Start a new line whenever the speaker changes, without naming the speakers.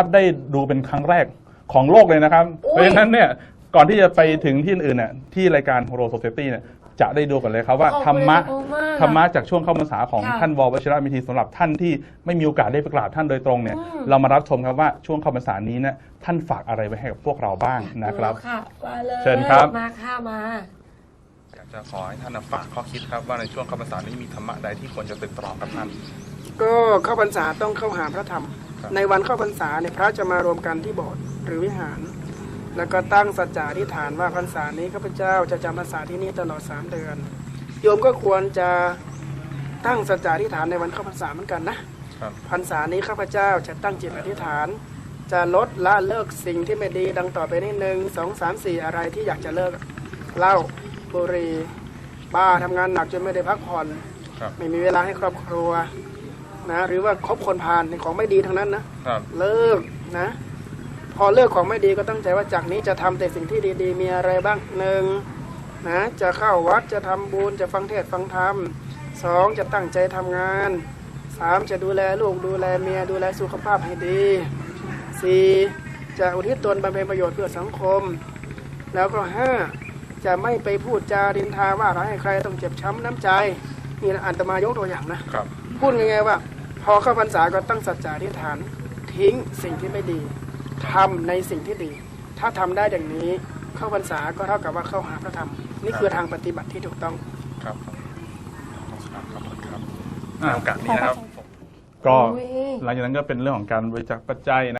ตั๊ดได้ดูเป็นครั้งแรกของโลกเลยนะครับ
อุ๊ย
เพราะฉะนั้นเนี่ยก่อนที่จะไปถึงที่อื่นเนี่ยที่รายการโฮโ o โซเซตี้เนี่ยจะได้ดูกันเลยครับว่า
ขอบ
ธร
คุณ
รมะ
ขอบคุณมาก
ธรรมะจากช่วงเข้าพรรษาของ
ค่ะ
ท่านววชิระมิธีสำหรับท่านที่ไม่มีโอกาสได้ไปกราบท่านโดยตรงเนี่ย
อืม
เรามารับชมครับว่าช่วงเข้าพรรษานี้เนี่ยท่านฝากอะไรไว้ให้กับพวกเราบ้างนะครับ
ดูค่ะมาเลย
เชิญครับ
มาค่ะมา
อยากจะขอให้ท่านฝากข้อคิดครับว่าในช่วงเข้าพรรษานี้มีธรรมะใดที่ควรจะตึกตรองกับท่าน
ก็เข้าพรรษาต้องเข้าหาพระธรรม
ครับ
ในวันเข้าพรรษาเนี่ยพระจะมารวมกันที่โบสถ์หรือวิหาร แล้วก็ตั้งสัจจะอธิษฐานว่าพรรษานี้ข้าพเจ้าจะจำพรรษาที่นี่ตลอดสามเดือน โยมก็ควรจะตั้งสัจจะอธิษฐานในวันเข้าพรรษาเหมือนกันนะครับพรรษานี้ข้าพเจ้าจะตั้งจิตอธิษฐาน จะลดละเลิกสิ่งที่ไม่ดีดังต่อไปนี้หนึ่งสองสามสี่อะไรที่อยากจะเลิกเหล้าบุหรี่บ้าทำงานหนักจนไม่ได้พักผ่อน
ครับ
ไม่มีเวลาให้ครอบครัว นะ หรือว่าคบคนพาลในของไม่ดีทั้งนั้นนะครับเลิกนะ พอเลิกของไม่ดีก็ตั้งใจว่าจากนี้จะทำแต่สิ่งที่ดีๆ มีอะไรบ้างหนึ่งนะจะเข้าวัดจะทำบุญจะฟังเทศน์ฟังธรรมสองจะตั้งใจทำงานสามจะดูแลลูกดูแลเมียดูแลสุขภาพให้ดีสี่จะอุทิศตนบำเพ็ญประโยชน์เพื่อสังคม แล้วก็ห้าจะไม่ไปพูดจาดินทาว่าร้ายให้ใครต้องเจ็บช้ำน้ำใจ นี่นะอันตมายกตัวอย่างนะ
ครับ
พูดง่ายๆว่า พอเข้าพรรษาก็ตั้งสัจจะอธิษฐาน ทิ้งสิ่งที่ไม่ดีทำในสิ่งที่ดี ถ้าทำได้อย่างนี้เข้าพรรษาก็เท่ากับว่าเข้าหาพระธรรม นี่คือทางปฏิบัติที่ถูกต้อง
ครับครับขอบคุณครับในโอกาสนี้นะครับ ก็
อุ๊ย
หลังจากนั้นก็เป็นเรื่องของการบริจาคปัจจัยนะ